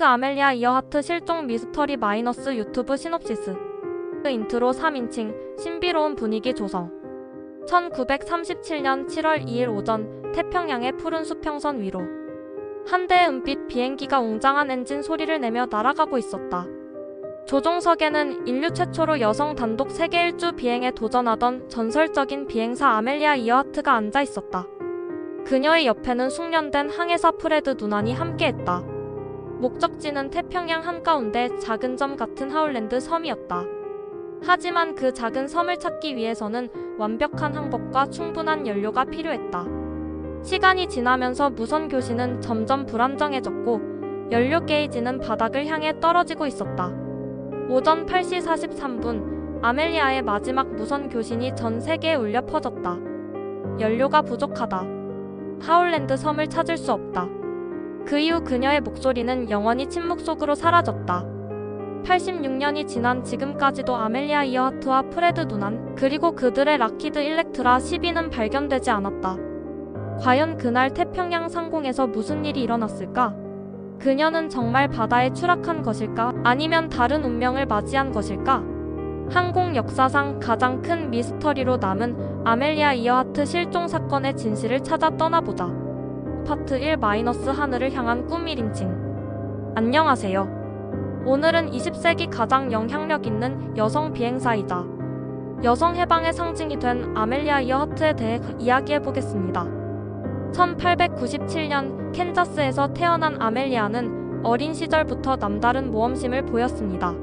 그 아멜리아 이어하트 실종 미스터리 마이너스 유튜브 시놉시스 그 인트로 3인칭 신비로운 분위기 조성 1937년 7월 2일 오전 태평양의 푸른 수평선 위로 한 대의 은빛 비행기가 웅장한 엔진 소리를 내며 날아가고 있었다. 조종석에는 인류 최초로 여성 단독 세계 일주 비행에 도전하던 전설적인 비행사 아멜리아 이어하트가 앉아 있었다. 그녀의 옆에는 숙련된 항해사 프레드 누난이 함께했다. 목적지는 태평양 한가운데 작은 점 같은 하울랜드 섬이었다. 하지만 그 작은 섬을 찾기 위해서는 완벽한 항법과 충분한 연료가 필요했다. 시간이 지나면서 무선 교신은 점점 불안정해졌고 연료 게이지는 바닥을 향해 떨어지고 있었다. 오전 8시 43분 아멜리아의 마지막 무선 교신이 전 세계에 울려 퍼졌다. 연료가 부족하다. 하울랜드 섬을 찾을 수 없다. 그 이후 그녀의 목소리는 영원히 침묵 속으로 사라졌다. 86년이 지난 지금까지도 아멜리아 이어하트와 프레드 누난 그리고 그들의 라키드 일렉트라 12는 발견되지 않았다. 과연 그날 태평양 상공에서 무슨 일이 일어났을까? 그녀는 정말 바다에 추락한 것일까? 아니면 다른 운명을 맞이한 것일까? 항공 역사상 가장 큰 미스터리로 남은 아멜리아 이어하트 실종 사건의 진실을 찾아 떠나보자. 파트 1 마이너스 하늘을 향한 꿈 1인칭. 안녕하세요. 오늘은 20세기 가장 영향력 있는 여성 비행사이자 여성 해방의 상징이 된 아멜리아 이어하트에 대해 이야기해 보겠습니다. 1897년 캔자스에서 태어난 아멜리아는 어린 시절부터 남다른 모험심을 보였습니다.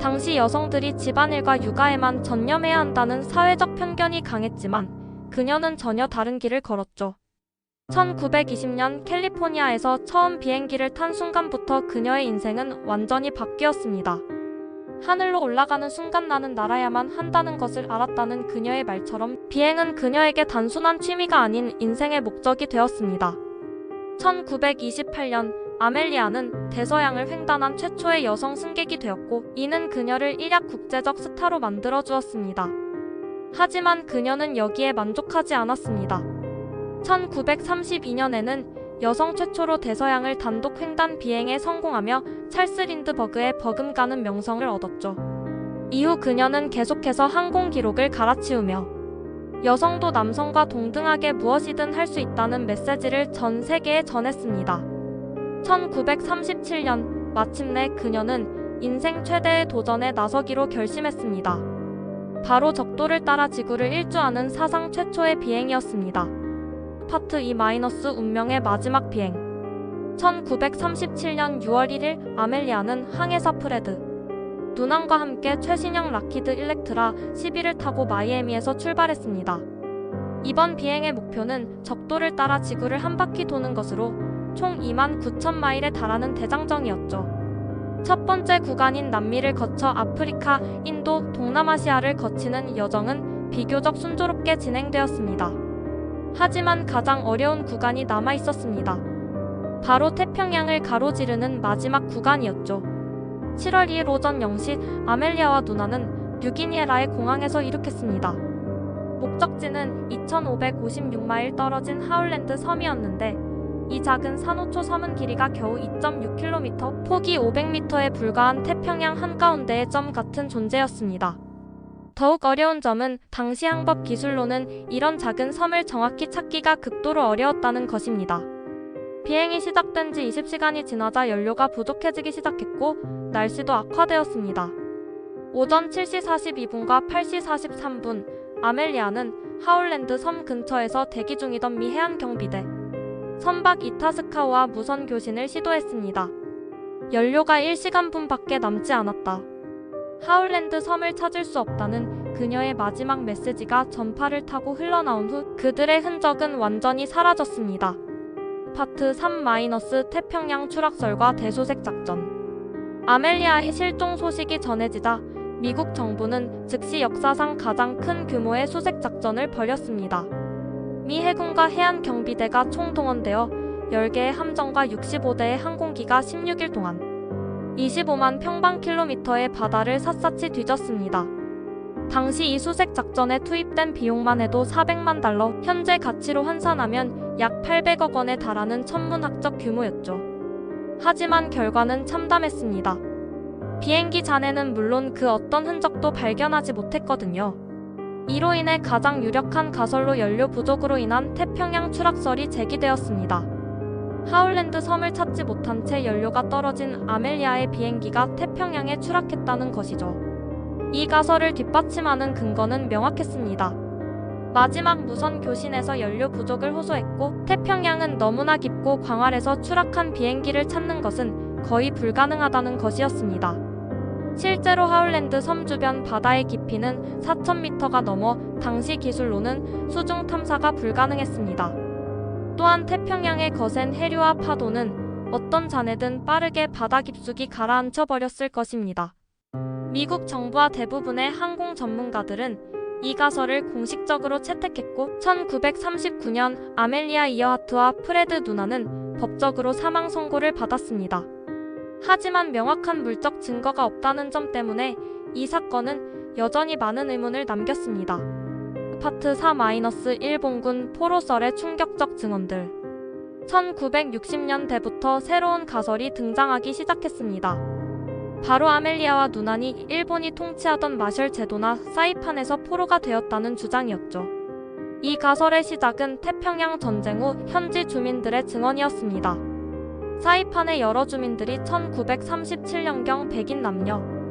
당시 여성들이 집안일과 육아에만 전념해야 한다는 사회적 편견이 강했지만 그녀는 전혀 다른 길을 걸었죠. 1920년 캘리포니아에서 처음 비행기를 탄 순간부터 그녀의 인생은 완전히 바뀌었습니다. 하늘로 올라가는 순간 나는 날아야만 한다는 것을 알았다는 그녀의 말처럼 비행은 그녀에게 단순한 취미가 아닌 인생의 목적이 되었습니다. 1928년 아멜리아는 대서양을 횡단한 최초의 여성 승객이 되었고 이는 그녀를 일약 국제적 스타로 만들어 주었습니다. 하지만 그녀는 여기에 만족하지 않았습니다. 1932년에는 여성 최초로 대서양을 단독 횡단 비행에 성공하며 찰스 린드버그의 버금가는 명성을 얻었죠. 이후 그녀는 계속해서 항공 기록을 갈아치우며 여성도 남성과 동등하게 무엇이든 할 수 있다는 메시지를 전 세계에 전했습니다. 1937년 마침내 그녀는 인생 최대의 도전에 나서기로 결심했습니다. 바로 적도를 따라 지구를 일주하는 사상 최초의 비행이었습니다. 파트 2 마이너스 운명의 마지막 비행 1937년 6월 1일 아멜리아는 항해사 프레드 누난과 함께 최신형 라키드 일렉트라 11을 타고 마이애미에서 출발했습니다. 이번 비행의 목표는 적도를 따라 지구를 한 바퀴 도는 것으로 총 2만 9천 마일에 달하는 대장정이었죠. 첫 번째 구간인 남미를 거쳐 아프리카, 인도, 동남아시아를 거치는 여정은 비교적 순조롭게 진행되었습니다. 하지만 가장 어려운 구간이 남아 있었습니다. 바로 태평양을 가로지르는 마지막 구간이었죠. 7월 2일 오전 0시 아멜리아와 누나는 뉴기니에라의 공항에서 이륙했습니다. 목적지는 2556마일 떨어진 하울랜드 섬이었는데 이 작은 산호초 섬은 길이가 겨우 2.6km, 폭이 500m에 불과한 태평양 한가운데의 점 같은 존재였습니다. 더욱 어려운 점은 당시 항법 기술로는 이런 작은 섬을 정확히 찾기가 극도로 어려웠다는 것입니다. 비행이 시작된 지 20시간이 지나자 연료가 부족해지기 시작했고 날씨도 악화되었습니다. 오전 7시 42분과 8시 43분 아멜리아는 하울랜드 섬 근처에서 대기 중이던 미 해안 경비대 선박 이타스카와 무선 교신을 시도했습니다. 연료가 1시간분밖에 남지 않았다. 하울랜드 섬을 찾을 수 없다는 그녀의 마지막 메시지가 전파를 타고 흘러나온 후 그들의 흔적은 완전히 사라졌습니다. 파트 3 마이너스 태평양 추락설과 대소색 작전 아멜리아의 실종 소식이 전해지자 미국 정부는 즉시 역사상 가장 큰 규모의 수색 작전을 벌였습니다. 미 해군과 해안 경비대가 총동원되어 10개의 함정과 65대의 항공기가 16일 동안 25만 평방킬로미터의 바다를 샅샅이 뒤졌습니다. 당시 이 수색 작전에 투입된 비용만 해도 400만 달러, 현재 가치로 환산하면 약 800억 원에 달하는 천문학적 규모였죠. 하지만 결과는 참담했습니다. 비행기 잔해는 물론 그 어떤 흔적도 발견하지 못했거든요. 이로 인해 가장 유력한 가설로 연료 부족으로 인한 태평양 추락설이 제기되었습니다. 하울랜드 섬을 찾지 못한 채 연료가 떨어진 아멜리아의 비행기가 태평양에 추락했다는 것이죠. 이 가설을 뒷받침하는 근거는 명확했습니다. 마지막 무선 교신에서 연료 부족을 호소했고 태평양은 너무나 깊고 광활해서 추락한 비행기를 찾는 것은 거의 불가능하다는 것이었습니다. 실제로 하울랜드 섬 주변 바다의 깊이는 4,000m가 넘어 당시 기술로는 수중 탐사가 불가능했습니다. 또한 태평양의 거센 해류와 파도는 어떤 잔해든 빠르게 바다 깊숙이 가라앉혀 버렸을 것입니다. 미국 정부와 대부분의 항공 전문가들은 이 가설을 공식적으로 채택했고 1939년 아멜리아 이어하트와 프레드 누나는 법적으로 사망 선고를 받았습니다. 하지만 명확한 물적 증거가 없다는 점 때문에 이 사건은 여전히 많은 의문을 남겼습니다. 파트 4-1본군 포로설의 충격적 증언들 1960년대부터 새로운 가설이 등장하기 시작했습니다. 바로 아멜리아와 누난이 일본이 통치하던 마셜 제도나 사이판에서 포로가 되었다는 주장이었죠. 이 가설의 시작은 태평양 전쟁 후 현지 주민들의 증언이었습니다. 사이판의 여러 주민들이 1937년경 백인 남녀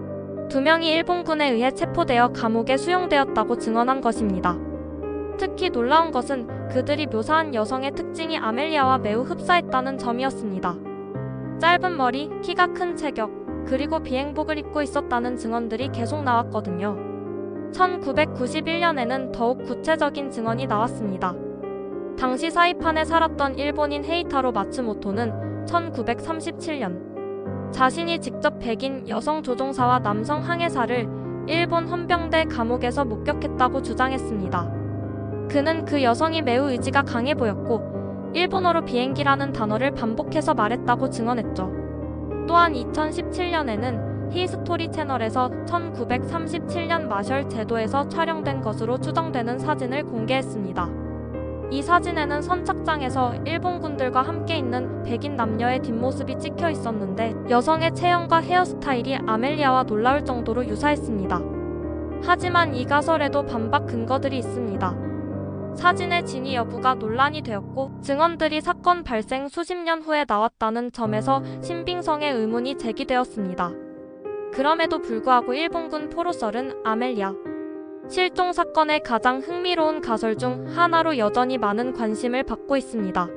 두 명이 일본군에 의해 체포되어 감옥에 수용되었다고 증언한 것입니다. 특히 놀라운 것은 그들이 묘사한 여성의 특징이 아멜리아와 매우 흡사했다는 점이었습니다. 짧은 머리, 키가 큰 체격, 그리고 비행복을 입고 있었다는 증언들이 계속 나왔거든요. 1991년에는 더욱 구체적인 증언이 나왔습니다. 당시 사이판에 살았던 일본인 헤이타로 마츠모토는 1937년 자신이 직접 백인 여성 조종사와 남성 항해사를 일본 헌병대 감옥에서 목격했다고 주장했습니다. 그는 그 여성이 매우 의지가 강해 보였고 일본어로 비행기라는 단어를 반복해서 말했다고 증언했죠. 또한 2017년에는 히스토리 채널에서 1937년 마셜 제도에서 촬영된 것으로 추정되는 사진을 공개했습니다. 이 사진에는 선착장에서 일본군들과 함께 있는 백인 남녀의 뒷모습이 찍혀 있었는데 여성의 체형과 헤어스타일이 아멜리아와 놀라울 정도로 유사했습니다. 하지만 이 가설에도 반박 근거들이 있습니다. 사진의 진위 여부가 논란이 되었고 증언들이 사건 발생 수십 년 후에 나왔다는 점에서 신빙성의 의문이 제기되었습니다. 그럼에도 불구하고 일본군 포로설은 아멜리아 실종 사건의 가장 흥미로운 가설 중 하나로 여전히 많은 관심을 받고 있습니다.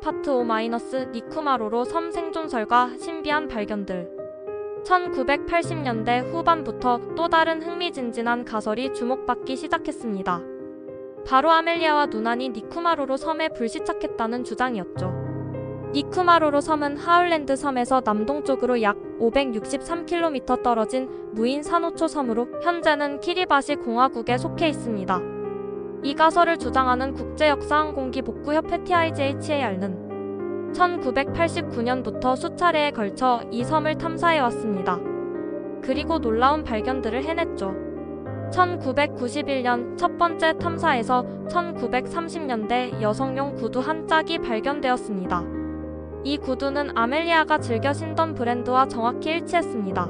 파트 5- 니쿠마로로 섬 생존설과 신비한 발견들 1980년대 후반부터 또 다른 흥미진진한 가설이 주목받기 시작했습니다. 바로 아멜리아와 누난이 니쿠마로로 섬에 불시착했다는 주장이었죠. 니쿠마로로 섬은 하울랜드 섬에서 남동쪽으로 약 563km 떨어진 무인 산호초 섬으로 현재는 키리바시 공화국에 속해 있습니다. 이 가설을 주장하는 국제역사항공기 복구협회 TIJHAR는 1989년부터 수차례에 걸쳐 이 섬을 탐사해 왔습니다. 그리고 놀라운 발견들을 해냈죠. 1991년 첫 번째 탐사에서 1930년대 여성용 구두 한 짝이 발견되었습니다. 이 구두는 아멜리아가 즐겨 신던 브랜드와 정확히 일치했습니다.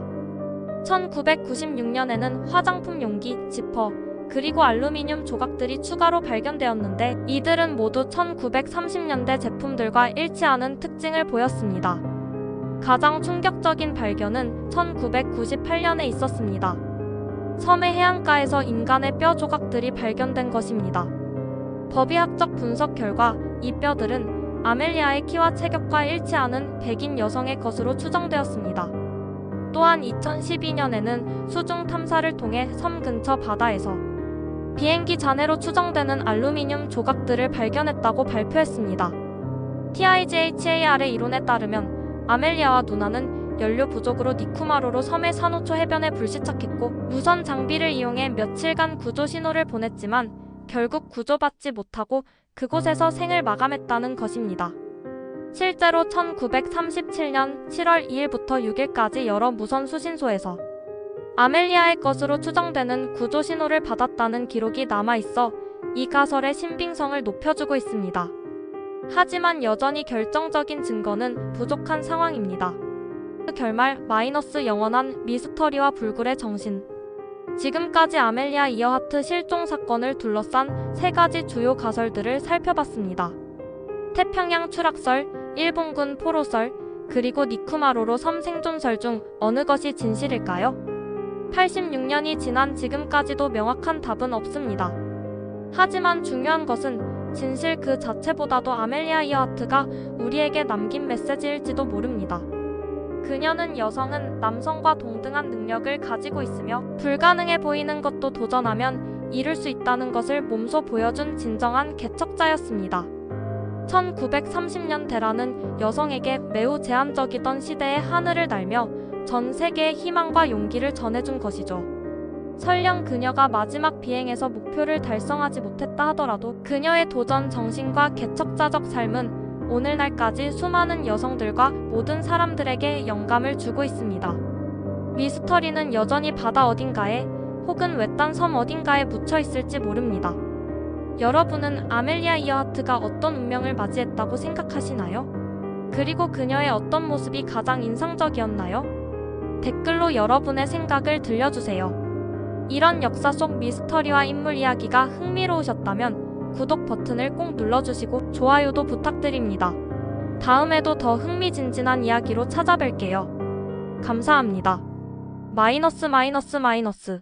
1996년에는 화장품 용기, 지퍼, 그리고 알루미늄 조각들이 추가로 발견되었는데 이들은 모두 1930년대 제품들과 일치하는 특징을 보였습니다. 가장 충격적인 발견은 1998년에 있었습니다. 섬의 해안가에서 인간의 뼈 조각들이 발견된 것입니다. 법의학적 분석 결과 이 뼈들은 아멜리아의 키와 체격과 일치하는 백인 여성의 것으로 추정되었습니다. 또한 2012년에는 수중 탐사를 통해 섬 근처 바다에서 비행기 잔해로 추정되는 알루미늄 조각들을 발견했다고 발표했습니다. TIJHAR의 이론에 따르면 아멜리아와 누나는 연료 부족으로 니쿠마로로 섬의 산호초 해변에 불시착했고 무선 장비를 이용해 며칠간 구조 신호를 보냈지만 결국 구조받지 못하고 그곳에서 생을 마감했다는 것입니다. 실제로 1937년 7월 2일부터 6일까지 여러 무선 수신소에서 아멜리아의 것으로 추정되는 구조 신호를 받았다는 기록이 남아 있어 이 가설의 신빙성을 높여주고 있습니다. 하지만 여전히 결정적인 증거는 부족한 상황입니다. 그 결말 마이너스 영원한 미스터리와 불굴의 정신. 지금까지 아멜리아 이어하트 실종 사건을 둘러싼 세 가지 주요 가설들을 살펴봤습니다. 태평양 추락설, 일본군 포로설, 그리고 니쿠마로로 섬 생존설 중 어느 것이 진실일까요? 86년이 지난 지금까지도 명확한 답은 없습니다. 하지만 중요한 것은 진실 그 자체보다도 아멜리아 이어하트가 우리에게 남긴 메시지일지도 모릅니다. 그녀는 여성은 남성과 동등한 능력을 가지고 있으며 불가능해 보이는 것도 도전하면 이룰 수 있다는 것을 몸소 보여준 진정한 개척자였습니다. 1930년 대라는 여성에게 매우 제한적이던 시대의 하늘을 날며 전 세계에 희망과 용기를 전해준 것이죠. 설령 그녀가 마지막 비행에서 목표를 달성하지 못했다 하더라도 그녀의 도전 정신과 개척자적 삶은 오늘날까지 수많은 여성들과 모든 사람들에게 영감을 주고 있습니다. 미스터리는 여전히 바다 어딘가에 혹은 외딴 섬 어딘가에 묻혀 있을지 모릅니다. 여러분은 아멜리아 이어하트가 어떤 운명을 맞이했다고 생각하시나요? 그리고 그녀의 어떤 모습이 가장 인상적이었나요? 댓글로 여러분의 생각을 들려주세요. 이런 역사 속 미스터리와 인물 이야기가 흥미로우셨다면 구독 버튼을 꼭 눌러주시고 좋아요도 부탁드립니다. 다음에도 더 흥미진진한 이야기로 찾아뵐게요. 감사합니다. 마이너스 마이너스 마이너스